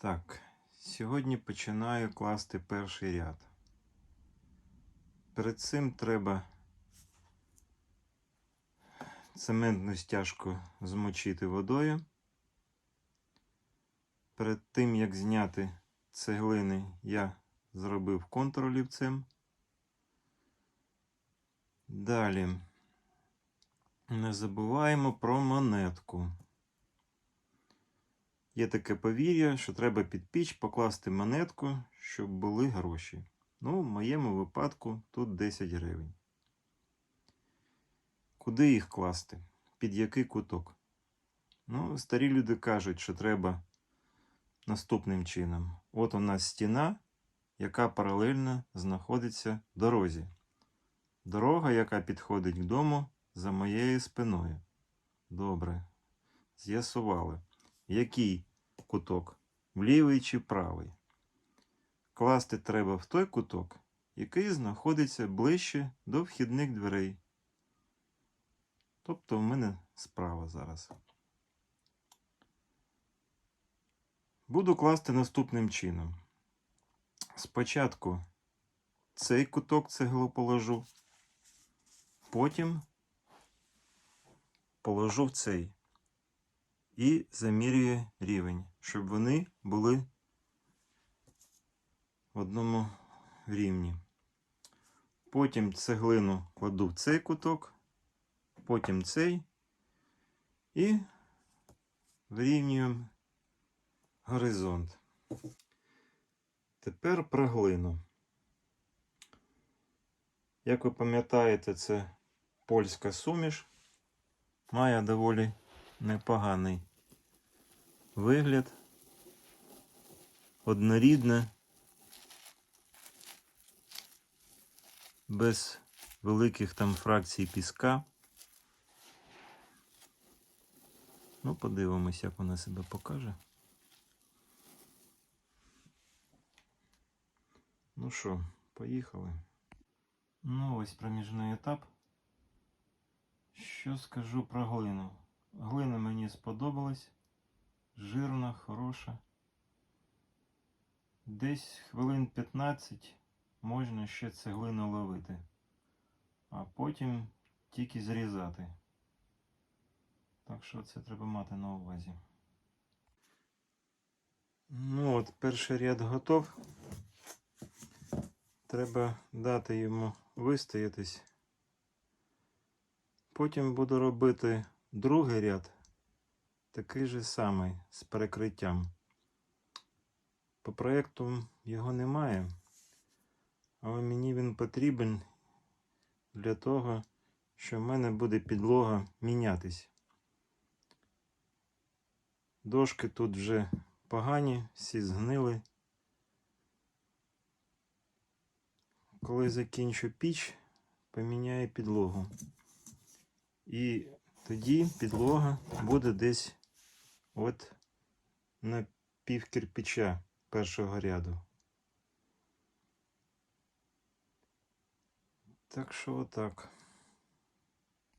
Так, сьогодні починаю класти перший ряд. Перед цим треба цементну стяжку змочити водою. Перед тим, як зняти цеглини, я зробив контур олівцем. Далі не забуваємо про монетку. Є таке повір'я, що треба під піч покласти монетку, щоб були гроші. Ну, в моєму випадку тут 10 гривень. Куди їх класти? Під який куток? Ну, старі люди кажуть, що треба наступним чином. От у нас стіна, яка паралельно знаходиться дорозі. Дорога, яка підходить к дому за моєю спиною. Добре. З'ясували. Який куток? В лівий чи правий? Класти треба в той куток, який знаходиться ближче до вхідних дверей. Тобто в мене справа зараз. Буду класти наступним чином. Спочатку цей куток цеглу положу, потім положу в цей і замірюю рівень, щоб вони були в одному рівні. Потім цеглину кладу в цей куток, потім цей і вирівнюємо горизонт. Тепер про глину. Як ви пам'ятаєте, це польська суміш. Має доволі непоганий вигляд. Однорідне, без великих там фракцій піска. Ну, подивимось, як вона себе покаже. Ну що, поїхали. Ну, ось проміжний етап. Що скажу про глину? Глина мені сподобалась. Жирна, хороша. Десь хвилин 15 можна ще цеглину ловити, а потім тільки зрізати. Так що це треба мати на увазі. Ну от, перший ряд готов. Треба дати йому вистоятись. Потім буду робити другий ряд, такий же самий з перекриттям. По проєкту його немає, але мені він потрібен для того, що в мене буде підлога мінятись. Дошки тут вже погані, всі згнили. Коли закінчу піч, поміняю підлогу. І тоді підлога буде десь от на пів кирпича першого ряду. Так що отак.